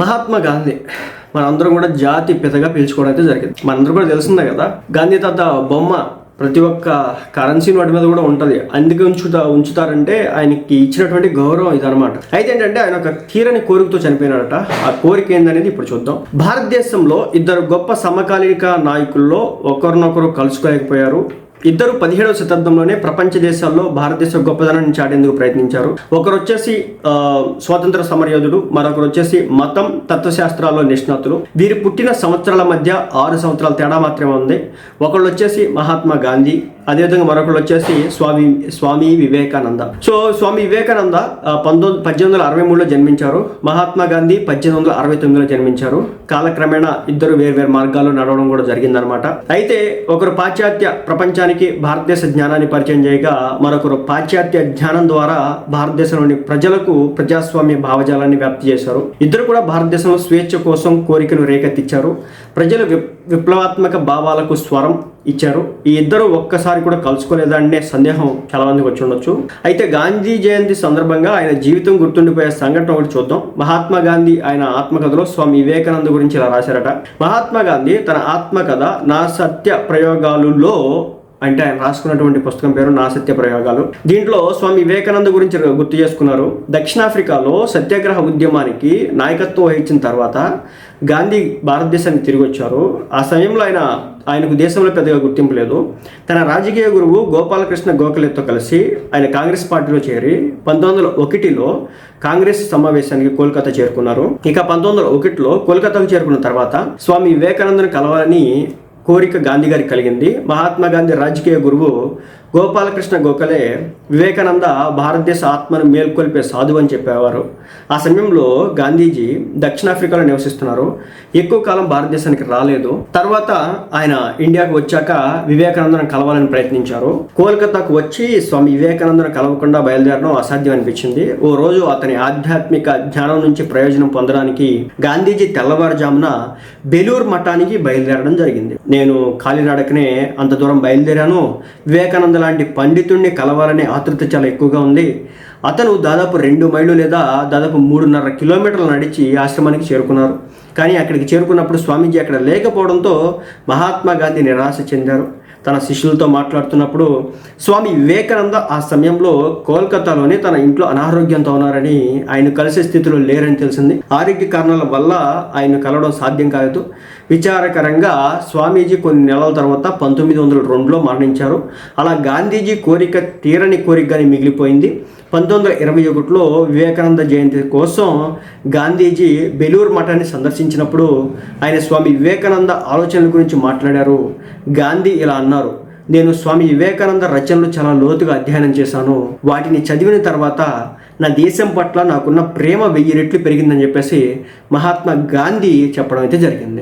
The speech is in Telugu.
మహాత్మా గాంధీ. మనందరం కూడా జాతి పితగా పిలుచుకోవడం అయితే జరిగింది. మనందరూ కూడా తెలిసిందే కదా గాంధీ తాత బొమ్మ ప్రతి ఒక్క కరెన్సీ నోటి మీద కూడా ఉంటుంది. అందుకే ఉంచుతా ఉంచుతారంటే ఆయనకి ఇచ్చినటువంటి గౌరవం ఇదనమాట అయితే ఏంటంటే ఆయన ఒక తీరని కోరికతో చనిపోయినాడట. ఆ కోరిక ఏందనేది ఇప్పుడు చూద్దాం. భారతదేశంలో ఇద్దరు గొప్ప సమకాలీక నాయకుల్లో ఒకరినొకరు కలుసుకోలేకపోయారు. ఇద్దరు పదిహేడవ శతాబ్దంలోనే ప్రపంచ దేశాల్లో భారతదేశ గొప్పదనాన్ని చాటేందుకు ప్రయత్నించారు. ఒకరు వచ్చేసి స్వాతంత్ర సమరయోధుడు మరొకరు వచ్చేసి మతం తత్వశాస్త్రాల్లో నిష్ణాతులు. వీరు పుట్టిన సంవత్సరాల మధ్య ఆరు సంవత్సరాల తేడా మాత్రమే ఉంది. ఒకళ్ళు వచ్చేసి మహాత్మా గాంధీ అదేవిధంగా మరొకళ్ళు వచ్చేసి స్వామి స్వామి వివేకానంద. సో స్వామి వివేకానంద పంతొమ్మిది పద్దెనిమిది వందల అరవై మూడులో జన్మించారు. మహాత్మా గాంధీ పద్దెనిమిది వందల అరవై తొమ్మిదిలో జన్మించారు. కాలక్రమేణా ఇద్దరు వేర్వేరు మార్గాల్లో నడవడం కూడా జరిగిందనమాట అయితే ఒకరు పాశ్చాత్య ప్రపంచానికి భారతదేశ జ్ఞానాన్ని పరిచయం చేయగా మరొకరు పాశ్చాత్య జ్ఞానం ద్వారా భారతదేశంలోని ప్రజలకు ప్రజాస్వామ్య భావజాలాన్ని వ్యాప్తి చేశారు. ఇద్దరు కూడా భారతదేశంలో స్వేచ్ఛ కోసం కోరికను రేకెత్తించారు ప్రజలు విప్ విప్లవాత్మక భావాలకు స్వరం ఇచ్చారు. ఈ ఇద్దరు ఒక్కసారి కూడా కలుసుకోలేదనే సందేహం చాలా మందికి వచ్చి ఉండొచ్చు. అయితే గాంధీ జయంతి సందర్భంగా ఆయన జీవితం గుర్తుండిపోయే సంఘటన ఒకటి చూద్దాం. మహాత్మా గాంధీ ఆయన ఆత్మకథలో స్వామి వివేకానంద గురించి ఇలా రాశారట. మహాత్మా గాంధీ తన ఆత్మకథ నా సత్య ప్రయోగాలులో అంటే ఆయన రాసుకున్నటువంటి పుస్తకం పేరు నా సత్య ప్రయోగాలు. దీంట్లో స్వామి వివేకానంద గురించి గుర్తు చేసుకున్నారు. దక్షిణాఫ్రికాలో సత్యాగ్రహ ఉద్యమానికి నాయకత్వం వహించిన తర్వాత గాంధీ భారతదేశానికి తిరిగి వచ్చారు ఆ సమయంలో ఆయన ఆయనకు దేశంలో పెద్దగా గుర్తింపు లేదు. తన రాజకీయ గురువు గోపాలకృష్ణ గోఖలేతో కలిసి ఆయన కాంగ్రెస్ పార్టీలో చేరి పంతొమ్మిది వందల ఒకటిలో కాంగ్రెస్ సమావేశానికి కోల్కతా చేరుకున్నారు. ఇక పంతొమ్మిది వందల ఒకటిలో కోల్కతాకు చేరుకున్న తర్వాత స్వామి వివేకానందను కలవాలని కోరిక గాంధీ గారికి కలిగింది. మహాత్మా గాంధీ రాజకీయ గురువు గోపాలకృష్ణ గోఖలే వివేకానంద భారతదేశ ఆత్మను మేల్కొల్పే సాధువు అని చెప్పేవారు. ఆ సమయంలో గాంధీజీ దక్షిణాఫ్రికాలో నివసిస్తున్నారు. ఎక్కువ కాలం భారతదేశానికి రాలేదు. తర్వాత ఆయన ఇండియాకు వచ్చాక వివేకానందను కలవాలని ప్రయత్నించారు. కోల్కతాకు వచ్చి స్వామి వివేకానందను కలవకుండా బయలుదేరడం అసాధ్యం అనిపించింది. ఓ రోజు అతని ఆధ్యాత్మిక ధ్యానం నుంచి ప్రయోజనం పొందడానికి గాంధీజీ తెల్లవారుజామున బెలూర్ మఠానికి బయలుదేరడం జరిగింది. నేను కాలినడకనే అంత దూరం బయలుదేరాను. వివేకానంద లాంటి పండితుణ్ణి కలవాలనే ఆతృత చాలా ఎక్కువగా ఉంది. అతను దాదాపు రెండు మైళ్ళు లేదా దాదాపు మూడున్నర కిలోమీటర్లు నడిచి ఆశ్రమానికి చేరుకున్నారు. కానీ అక్కడికి చేరుకున్నప్పుడు స్వామీజీ అక్కడ లేకపోవడంతో మహాత్మా గాంధీ నిరాశ చెందారు. తన శిష్యులతో మాట్లాడుతున్నప్పుడు స్వామి వివేకానంద ఆ సమయంలో కోల్కతాలోనే తన ఇంట్లో అనారోగ్యంతో ఉన్నారని ఆయన కలిసే స్థితిలో లేరని తెలిసింది. ఆరోగ్య కారణాల వల్ల ఆయన కలవడం సాధ్యం కాలేదు. విచారకరంగా స్వామీజీ కొన్ని నెలల తర్వాత పంతొమ్మిది వందల రెండులో మరణించారు. అలా గాంధీజీ కోరిక తీరని కోరికగానే మిగిలిపోయింది. పంతొమ్మిది వందల ఇరవై ఒకటిలో వివేకానంద జయంతి కోసం గాంధీజీ బెలూరు మఠాన్ని సందర్శించినప్పుడు ఆయన స్వామి వివేకానంద ఆలోచనల గురించి మాట్లాడారు. గాంధీ ఇలా అన్నారు నేను స్వామి వివేకానంద రచనలు చాలా లోతుగా అధ్యయనం చేశాను. వాటిని చదివిన తర్వాత నా దేశం పట్ల నాకున్న ప్రేమ వెయ్యి రెట్లు పెరిగిందని చెప్పేసి మహాత్మా గాంధీ చెప్పడం అయితే జరిగింది.